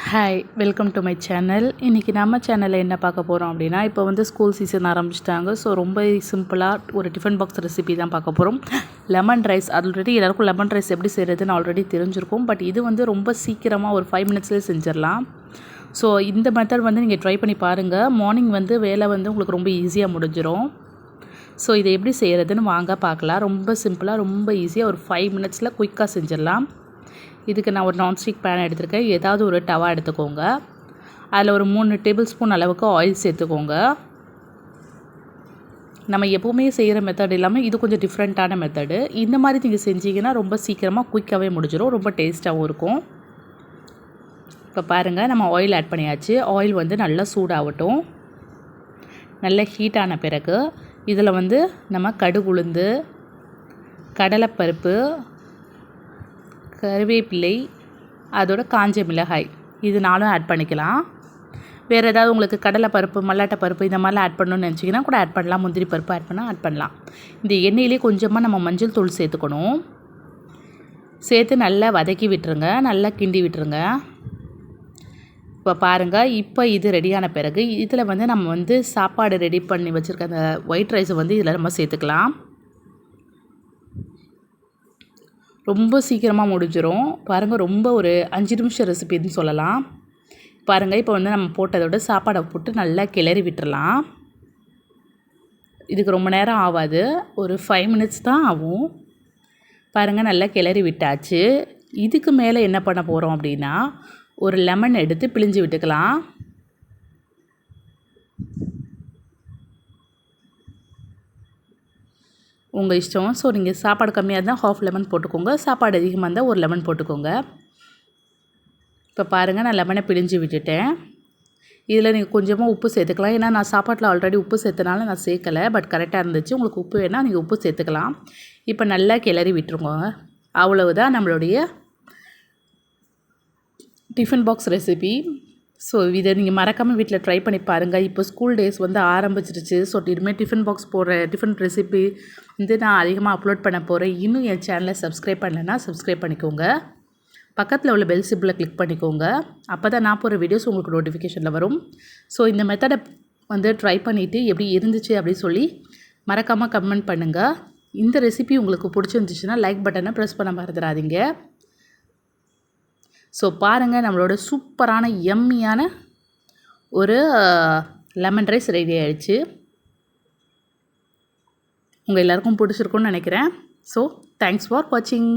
Hi welcome to my channel இன்றைக்கி நம்ம சேனலில் என்ன பார்க்க போகிறோம் அப்படின்னா இப்போ வந்து ஸ்கூல் சீசன் ஆரம்பிச்சிட்டாங்க. ஸோ ரொம்ப சிம்பிளாக ஒரு டிஃபன் பாக்ஸ் ரெசிபி தான் பார்க்க போகிறோம் லெமன் ரைஸ் ஆல்ரெடி எல்லாருக்கும் லெமன் ரைஸ் எப்படி செய்கிறதுன்னு ஆல்ரெடி தெரிஞ்சிருக்கும். பட் இது வந்து ரொம்ப சீக்கிரமாக ஒரு ஃபைவ் மினிட்ஸ்லேயே செஞ்சிடலாம். ஸோ இந்த மெத்தட் வந்து நீங்கள் ட்ரை பண்ணி பாருங்கள் மார்னிங் வந்து வேலை வந்து உங்களுக்கு ரொம்ப ஈஸியாக முடிஞ்சிடும் ஸோ இதை எப்படி செய்கிறதுன்னு வாங்க பார்க்கலாம். ரொம்ப சிம்பிளாக ரொம்ப ஈஸியாக ஒரு ஃபைவ் மினிட்ஸில் குயிக்காக செஞ்சிடலாம். இதுக்கு நான் ஒரு நான்ஸ்டிக் பேன் எடுத்திருக்கேன். ஏதாவது ஒரு டவா எடுத்துக்கோங்க. அதில் ஒரு மூணு டேபிள் ஸ்பூன் அளவுக்கு ஆயில் சேர்த்துக்கோங்க. நம்ம எப்போவுமே செய்கிற மெத்தட் இல்லாமல் இது கொஞ்சம் டிஃப்ரெண்ட்டான மெத்தடு இந்த மாதிரி நீங்கள் செஞ்சீங்கன்னா ரொம்ப சீக்கிரமாக குயிக்காகவே முடிஞ்சிடும் ரொம்ப டேஸ்ட்டாகவும் இருக்கும். இப்போ பாருங்கள் நம்ம ஆயில் ஆட் பண்ணியாச்சு. ஆயில் வந்து நல்லா சூடாகட்டும். நல்ல ஹீட்டான பிறகு இதில் வந்து நம்ம கடுகுளுந்து கடலைப்பருப்பு கருவேப்பிலை அதோட காஞ்ச மிளகாய். இது நாலும் ஆட் பண்ணிக்கலாம். வேறு ஏதாவது உங்களுக்கு கடலை பருப்பு மல்லாட்டை பருப்பு இந்த மாதிரிலாம் ஆட் பண்ணணும்னு நினச்சிங்கன்னா கூட ஆட் பண்ணலாம். முந்திரி பருப்பு ஆட் பண்ணால் ஆட் பண்ணலாம். இந்த எண்ணெயிலே கொஞ்சமாக நம்ம மஞ்சள் தூள் சேர்த்துக்கணும். சேர்த்து நல்லா வதக்கி விட்டுருங்க. நல்லா கிண்டி விட்டுருங்க. இப்போ பாருங்கள் இப்போ இது ரெடியான பிறகு இதில் வந்து நம்ம வந்து சாப்பாடு ரெடி பண்ணி வச்சுருக்க அந்த ஒயிட் ரைஸை வந்து இதில் நம்ம சேர்த்துக்கலாம். ரொம்ப சீக்கிரமாக முடிஞ்சிடும் பாருங்கள் ரொம்ப ஒரு அஞ்சு நிமிஷம் ரெசிபின்னு சொல்லலாம். பாருங்கள் இப்போ வந்து நம்ம போட்டதோட சாப்பாடை போட்டு நல்லா கிளறி விட்டுறலாம். இதுக்கு ரொம்ப நேரம் ஆகாது ஒரு ஃபைவ் மினிட்ஸ் தான் ஆகும். பாருங்கள் நல்லா கிளறி விட்டாச்சு. இதுக்கு மேலே என்ன பண்ண போகிறோம் அப்படின்னா ஒரு லெமன் எடுத்து பிழிஞ்சு விட்டுக்கலாம். உங்கள் இஷ்டம். ஸோ நீங்கள் சாப்பாடு கம்மியாக இருந்தால் ஹாஃப் லெமன் போட்டுக்கோங்க. சாப்பாடு அதிகமாக இருந்தால் ஒரு லெமன் போட்டுக்கோங்க. இப்போ பாருங்கள் நான் லெமனை பிழிஞ்சு விட்டுட்டேன். இதில் நீங்கள் கொஞ்சமாக உப்பு சேர்த்துக்கலாம். ஏன்னா நான் சாப்பாட்டில் ஆல்ரெடி உப்பு சேர்த்தனால நான் சேர்க்கலை. பட் கரெக்டாக இருந்துச்சு. உங்களுக்கு உப்பு வேணால் நீங்கள் உப்பு சேர்த்துக்கலாம். இப்போ நல்லா கிளறி விட்டுருங்க அவ்வளவுதான் நம்மளுடைய டிஃபன் பாக்ஸ் ரெசிபி ஸோ இதை நீங்கள் மறக்காமல் வீட்டில் ட்ரை பண்ணி பாருங்கள் இப்போ ஸ்கூல் டேஸ் வந்து ஆரம்பிச்சிருச்சு. ஸோ இனிமேல் டிஃபன் பாக்ஸ் போடுற டிஃபன் ரெசிபி வந்து நான் அதிகமாக அப்லோட் பண்ண போகிறேன் இன்னும் என் சேனலை சப்ஸ்கிரைப் பண்ணலைன்னா சப்ஸ்கிரைப் பண்ணிக்கோங்க. பக்கத்தில் உள்ள பெல் சிப்பில் கிளிக் பண்ணிக்கோங்க. அப்போ தான் நான் போகிற வீடியோஸ் உங்களுக்கு நோட்டிஃபிகேஷனில் வரும். ஸோ இந்த மெத்தடை வந்து ட்ரை பண்ணிவிட்டு எப்படி இருந்துச்சு அப்படின்னு சொல்லி மறக்காமல் கமெண்ட் பண்ணுங்கள் இந்த ரெசிபி உங்களுக்கு பிடிச்சிருந்துச்சுன்னா லைக் பட்டனை ப்ரெஸ் பண்ண மறந்துடாதீங்க. ஸோ பாருங்கள் நம்மளோட சூப்பரான எம்மியான ஒரு லெமன் ரைஸ் ரெடி ஆகிடுச்சு உங்கள் எல்லாருக்கும் பிடிச்சிருக்குன்னு நினைக்கிறேன். ஸோ தேங்க்ஸ் ஃபார் வாட்சிங்